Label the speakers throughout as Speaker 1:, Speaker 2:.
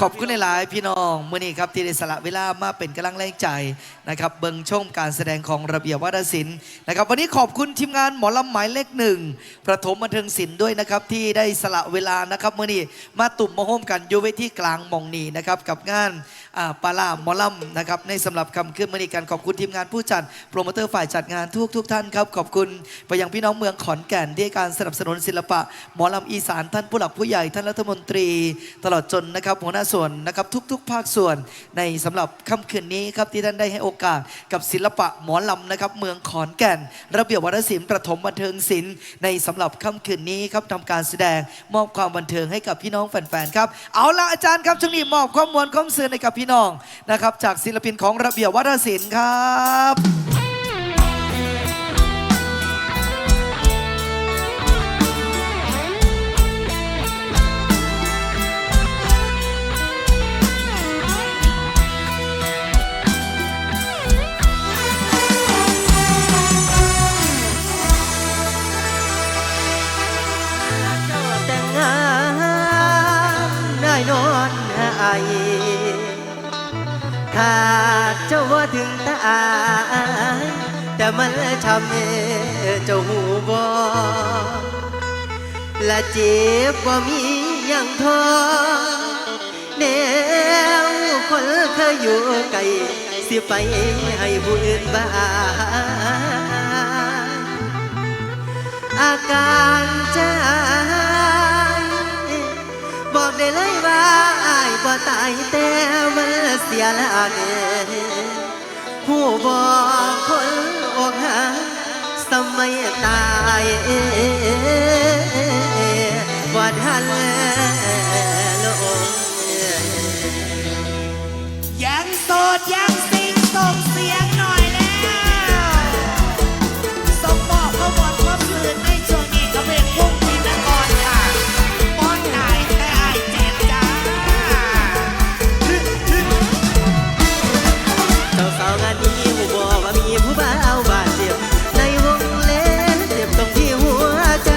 Speaker 1: ขอบคุณหลายพี่น้องเมื่อนี้ครับที่ได้สละเวลามาเป็นกำลังแรงใจนะครับ เบิงชมการแสดงของระเบียบวัฒนศิลป์นะครับ วันนี้ขอบคุณทีมงานหมอลำหมายเลขหนึ่งประถมบันเทิงศิลป์ด้วยนะครับ ที่ได้สละเวลานะครับเมื่อนี้มาตุ่มมาโฮมกันอยู่เวทีกลางมองนีนะครับกับงาน ปาลาหมอลำนะครับในสำหรับคำขึ้นมื่อนี้กันขอบคุณทีมงานผู้จัดโปรโมเตอร์ฝ่ายจัดงานทุกทุกท่านครับ ขอบคุณไปยังพี่น้องเมืองขอนแก่นที่การสนับสนุนศิลปะหมอลำอีสานท่านผู้หลักผู้ใหญ่ท่านรัฐมนตรี ตลอดจนนะครับหัวหน้าส่วนนะครับทุก ๆ ภาคส่วนในสำหรับค่ำคืนนี้ครับที่ท่านได้ให้โอกาสกับศิลปะหมอลำนะครับเมืองขอนแก่น ระเบียบวัฒนศิลป์ประถมบันเทิงศิลป์ในสำหรับค่ำคืนนี้ครับทำการแสดงมอบความบันเทิงให้กับพี่น้องแฟนๆครับเอาละอาจารย์ครับช่วงนี้มอบข้อมูลข้อมสื่อให้กับพี่น้องนะครับ จากศิลปินของระเบียบวัฒนศิลป์ครับา
Speaker 2: แต่งงานไอ หายถ้าเจ้าว่าถึงตายแต่มันทำให้เจ้าหูบอและเจ็บว่ามีอย่างทอแนวคนเคยอยู่ไกลสิไปให้ผู้อื่นบ้างอาการใจบอกได้เลยว่าายบ่ตายแต่มันเสียหลักผู้บ่คนอกหาสมัยตายบ่ทันลง
Speaker 3: ยังโสดยังสิงส่งเสียง จ้า
Speaker 2: สาวงานนี้หูบอกว่ามีผู้บ่าวบาดเจ็บในวงเล่นเจ็บตรงที่หัวใจ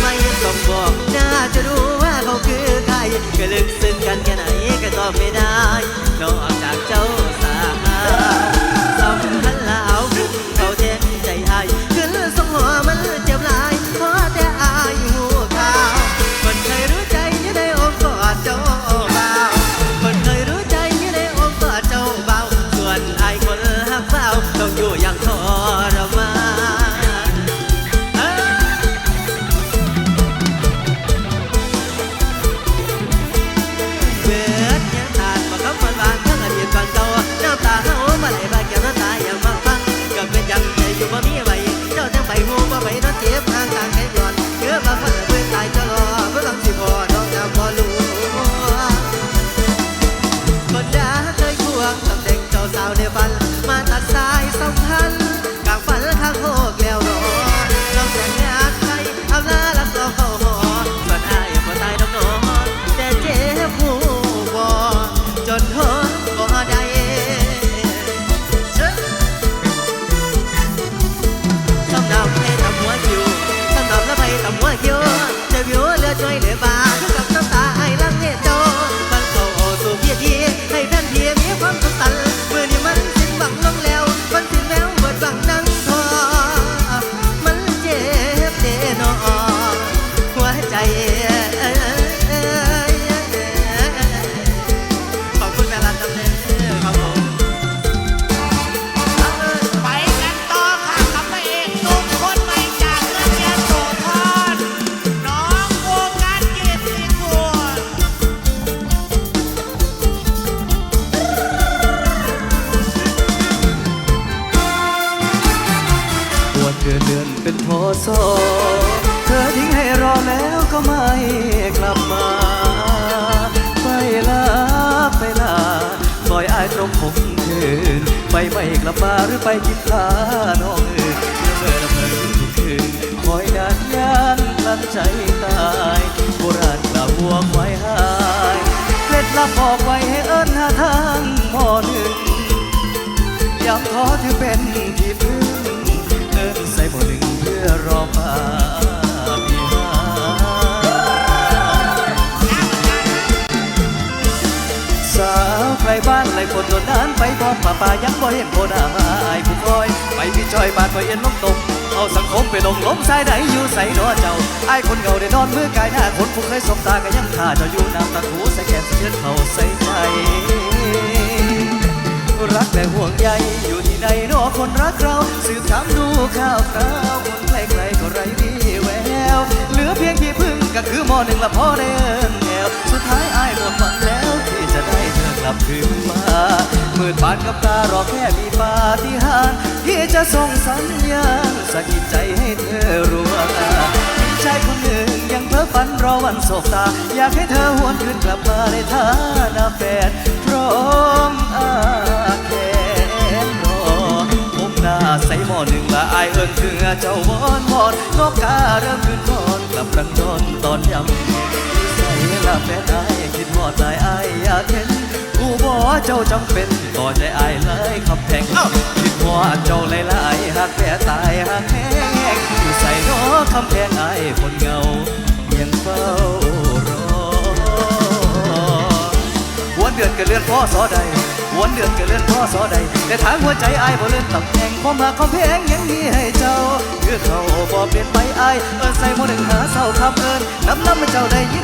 Speaker 2: ไม่ต้องบอกน่าจะรู้ว่าเขาคือใครก็ลึกซึ้งกันแค่ไหนก็ตอบไม่ได้นอก ไปกินลาน้
Speaker 4: องอื่อเมื่อละเมอทุกคืนคอยนานยานตั้งใจตายโบราณกล่าววงไว้หายเคล็ดลับบอกไว้ให้เอิญหาทางหมอหนึ่งยามขอถือเป็นที่พึ่งเอิญใส่หมอหนึ่งเพื่อรอมา
Speaker 5: บ้านไรคนโดนนั้นไปทอดป่าป่ายังบ่เห็นโคดามาไอ้ผู้คอย ไปพี่จอยบาดคอยเอ็นลงตมเอาสังคมไปลงล้มสายไหนอยู่ใส่นอเจ้าไอ้คนเก่าได้นอนมือกายหน้าคนผู้เคยสบตาก็ยังท่าเจ้าอยู่น้ำตาถูใส่แก้มสะเทือนเขาใส่ใจรักและห่วงใยอยู่ที่ใดนอคนรักเราสืบถามดูข่าวคราวคนใกล้ๆก็ไร้ีแววเหลือเพียงที่พึ่งก็คือหมอหนึ่งละพอได้เอินแนวสุดท้ายอายหมดหวังแล้ว ลับคืนมามืดบานกับตารอแค่มีปาฏิหาริย์ที่จะส่งสัญญาณสะกิดใจให้เธอรู้ว่ามีชายคนหนึ่งยังเพ้อฝันรอวันสบตา อยากให้เธอหวนคืนกลับมาในฐานะแฟนพร้อมอาแขนรอผมหน้าใส่หม้อหนึ่งละอายเอิญเถือเจ้าวอนวอนนกกาเริ่มคืนนอนกลับรังนอนตอนยำใส่ละแฟนอายคิดหมอดนายอายอยากเห็น บอกเจ้าจำเป็นต่อใจอายเลยขับแพงคิดว่าเจ้าหลายๆหักแผลตายหักแห้งอยู่ใส่นอคำแพงอายคนเงายังเฝ้ารอวันเดือนก็เลื่อนพ่อสอใดวันเดือนก็เลื่อนพ่อสอใดแต่ทางหัวใจอายบ่เลื่อนตำแหงความหักความเพงยังมีให้เจ้าคือเขาบ่เปลี่ยนไปอายเอินใส่หมอหนึ่งหาเศร้าคำเอินน้ำน้ำมันเจ้าได้ยิน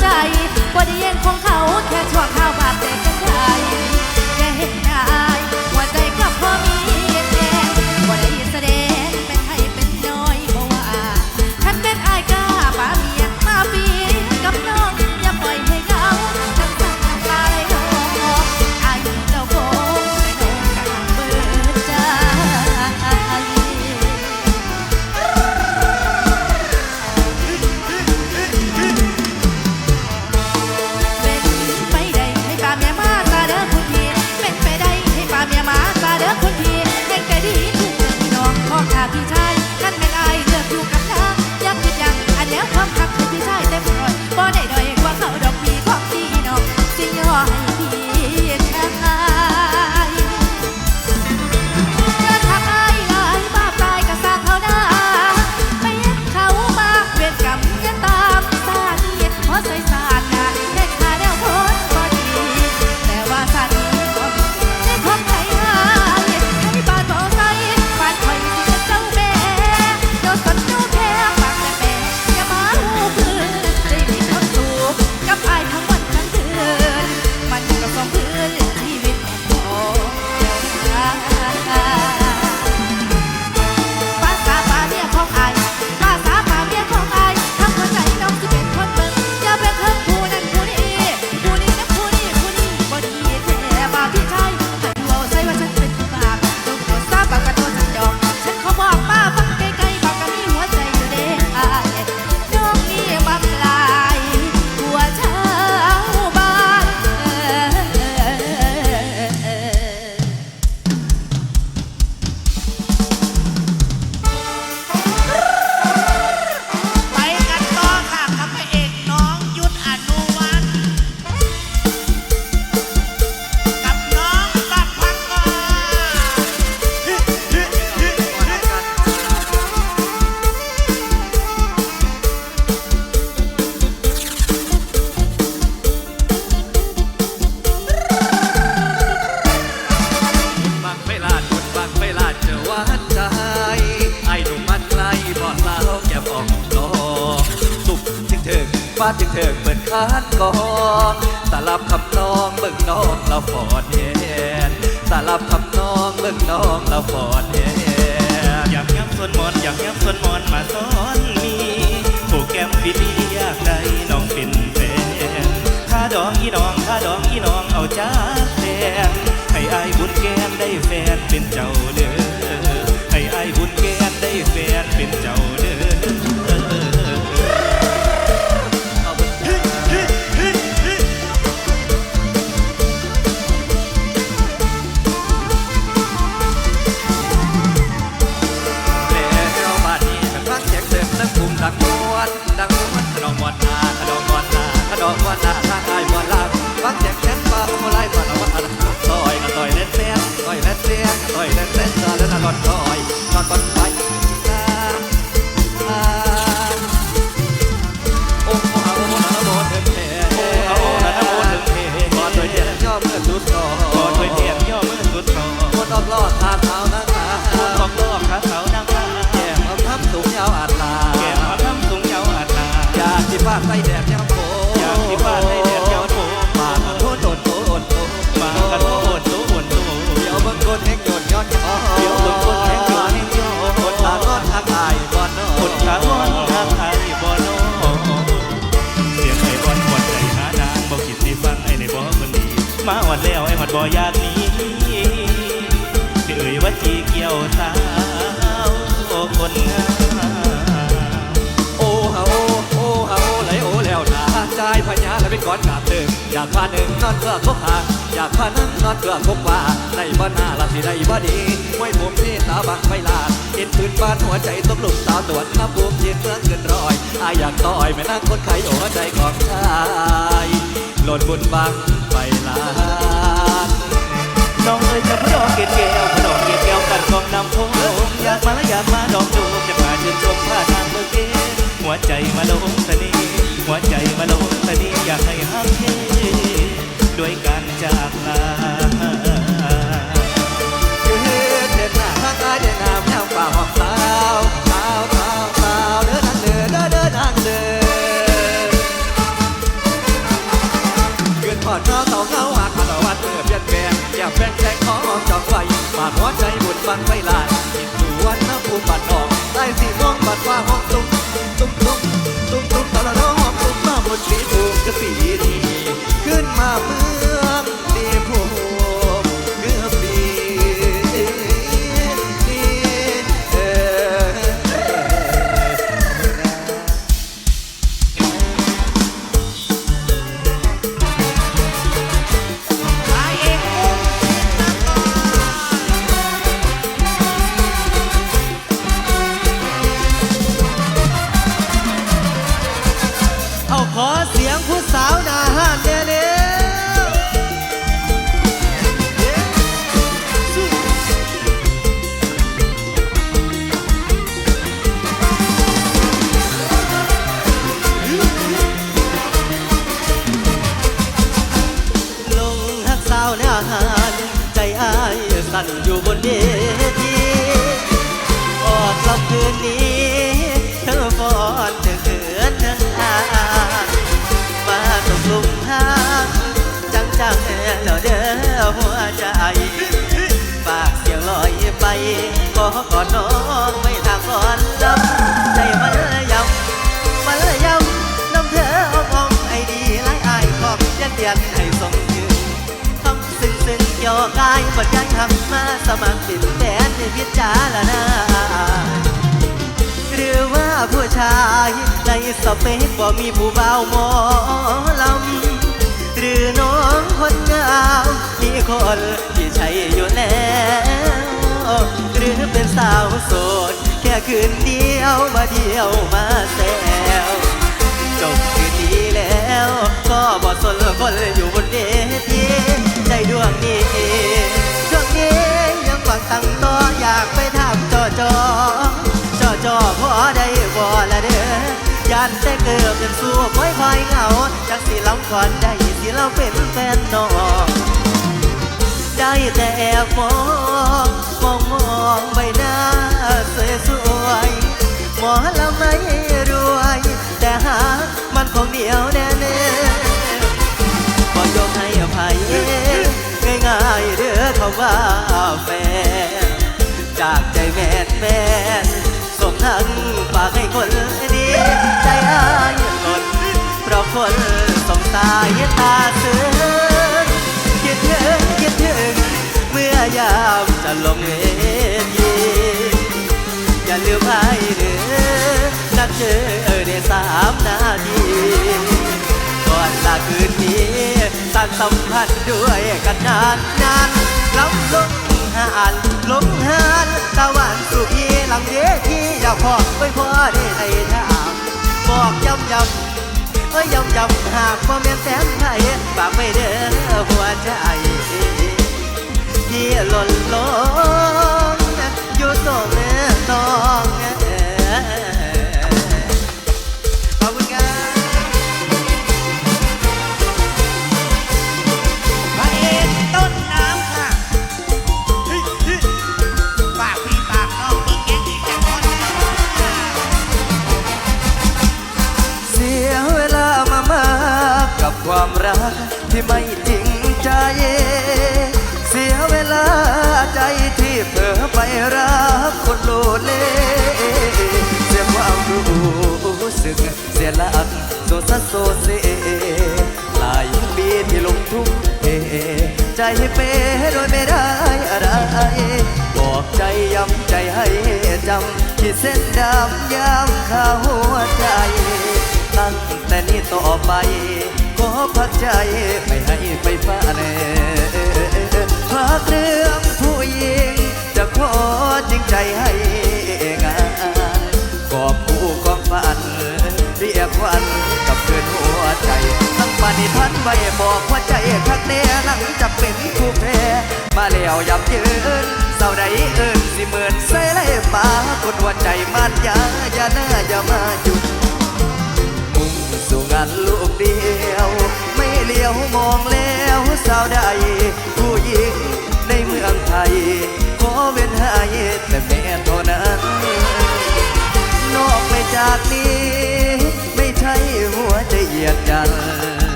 Speaker 6: ใจ
Speaker 7: ว่าได้ย็นของเขาแค่ชั่วข้าวบา
Speaker 5: ดแต่ ฟอนเย็นตาลับคำน้องเบิ่งน้องเราฟอนเย็น
Speaker 8: อยากย้ำส่วนมอนอยากย้ำส่วนมอนมาสอนมีผู้แก้มฟิลีอยากได้น้องเป็นแฟนถ้าดองอีน้องถ้าดองอีน้องเอาจ้าแฟนให้อายบุญแก้มได้แฟนเป็นเจ้าเด้อให้อายบุญแก้มได้แฟน
Speaker 4: ดัง ต่อยเล่นเสียงต่อยเล่นอรรถต่อยนอนตอนไป
Speaker 8: บ่
Speaker 4: อยา
Speaker 8: ก
Speaker 4: หนี
Speaker 8: เอ่
Speaker 4: ย
Speaker 8: ว่าจีเกี่ยวสาวคนงาม
Speaker 4: โอ้ฮาโอโอ้ฮาโอไหลโอแล้วนาใจพญาและเป็นก้อนกาบเดิมอยากพาหนึ่งนอนเกลือคบหาอยากพานั้นนอนเกลือคบว่าในบ้านหน้าลับที่ใดบ่ดีไม่ผมที่ตาบังไฟลาเห็นปืนบ้านหัวใจตกหลุมสาวตรวจน้ำบูมยืนเมือเกินรอยอายอยากต่อยแม่นั่งคนไข้หัวใจของชายหล่นบุญบังไฟลา น้
Speaker 8: องเอ้ยจะพดอกเกศแก้วพดอกเกลียวกันกองนำโพงอยากมาและอยากมาดอกจูบจะมาชื่นชมผ้าทางเบอร์เกหัวใจมาลงสนีหัวใจมาลงสนีอยากให้ฮักเทด้วยกา
Speaker 4: วงบัดฟ้าห้องตุ้มตุ้มตุ้มตุ้มตุ้มตะละน้องห้องตุ้มมาบนสีภูมิกระสีดีขึ้นมา
Speaker 2: เมือ วใจปากเสียงลอยไปขอกอดน้องไม่ทางก่อนลำใจมันยำมันยำน้ำเธอเอาของไอดีไล่อของยันเดียนให้ส่งยืนคำซึ้งซึ้งย่อกายบทยังทำมาสมัครติดแดนในพิจารณาหรือว่าผู้ชายในสเปคบ่มีผู้เบาหมอลำหรือน้องคนงามมีคน ช่อยู่แล้ว หรือเป็นสาวโสด แค่คืนเดียวมาเดียวมาแซวจบคืนนี้แล้ว ก็บอสนคนอยู่บนเวทีใจดวงนี้ดวงนี้ยังหวังตั้งต่ออยากไปทำจอจอจอจอพอได้บ่ละเด้อยันแต่เกิดเป็นสู้คอยคอยเหงาจักสิลำก่อนได้สิเราเป็นแฟนน้อง ได้แต่แอบมองมองมองใบหน้าสวยสวยๆหมอละไม่รวย แต่หามันคงเดียวแน่แน่ๆบ่ยกให้อภัยง่ายๆเด้อเขาว่าแฟนจากใจแมนแมนส่งทั้งฝากให้คนดีใจอายหล่นเพราะคนสงสายตาซึ้งคิด ถึงคิดถึง เมื่อยามจะลงเวทีอย่าลืมไอ้เด้อนัดเจอได้สามนาทีก่อนลาคืนนี้สานสัมพันธ์ด้วยกันนานนานล้ำลงหานลงหานตะวันสุพีหลังเวทีอยากขอไว้พอได้ให้ทางบอกย้ำย้ำเอ้ยย้ำย้ำหากบ่แม่นแฟนไทยฝากไม่เด้อหัวใจ ที่หล่นลงอยู่ตรงน้องขอบคุณครับ
Speaker 3: พระเอกต้นน้ำค่ะฝากพี่ฝากน้องเบิ่งแย่งอีกจังคน
Speaker 4: เสียเวลามามากกับความรักที่ไม่จริงใจ ไปรักคนโลเลเสียความรู้สึกเสียหลักโซซัสโซเซหลายปีที่ลงทุ่มเทใจเปโดยไม่ได้อะไร บอกใจย้ำใจให้จำขีดเส้นดำย้ำข้าหัวใจ ตั้งแต่นี้ต่อไปขอพักใจไม่ให้ไปฟ้าแน่พักเรือ จริงใจให้งานกอบผู้กองฝันเรียกวันกับเพื่อนหัวใจตั้งปณิพันธ์ไว้บอกว่าใจคักแน่หลังจากเป็นผู้แพ้มาแล้วยับยืนเศร้าใดเอินสิเหมือนใส่ไล่ป่ากดหัวใจมันยาอย่าหน้าอย่ามาจุดมุ่งสู่งานลูกเดียว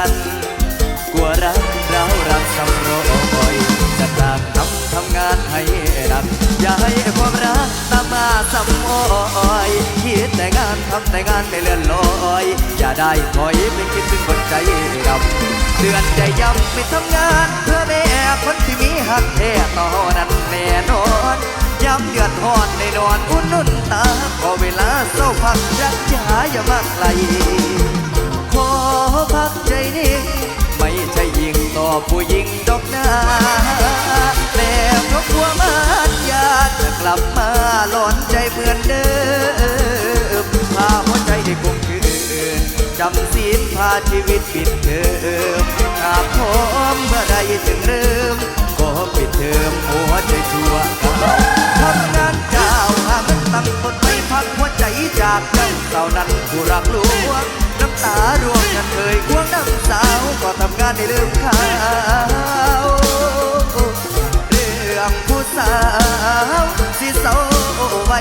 Speaker 4: กัน กลัวรักเรารักสำรอยจะตามทำทำงานให้หนักอย่าให้ความรักตามมาสำออยคิดแต่งานทำแต่งานไม่เลื่อนลอย อย่าได้ถอยไปคิดถึงคนใจดำเดือนใจย้ำไม่ทำงานเพื่อแม่คนที่มีหักแท้ต่อนั้นแน่นอนย้ำเดือดหอนในนอนอุ่นนุ่นตาขอเวลาเศร้าพักรักจ๋าอย่ามาไกล ขอพักใจนิ่งไม่ใช่ยิงต่อผู้หญิงดอกนาแต่เพราะกลัวมันยาจะกลับมาหลอนใจเหมือนเดิมพาหัวใจได้คงคืนจำศีลพาชีวิตปิดเทอมหากพร้อมเมื่อใดถึงเริ่มก็ปิดเทอมหัวใจชั่วกาทำงานเจ้าหาเงินตั้งคนไม่พักหัวใจจากเจ้าเต่านั้นผู้รักลวง ตารวงยันเคยควงน้ำสาวก็ทำงานในลืมข่าวเรื่องผู้สาวสิเศร้าไว้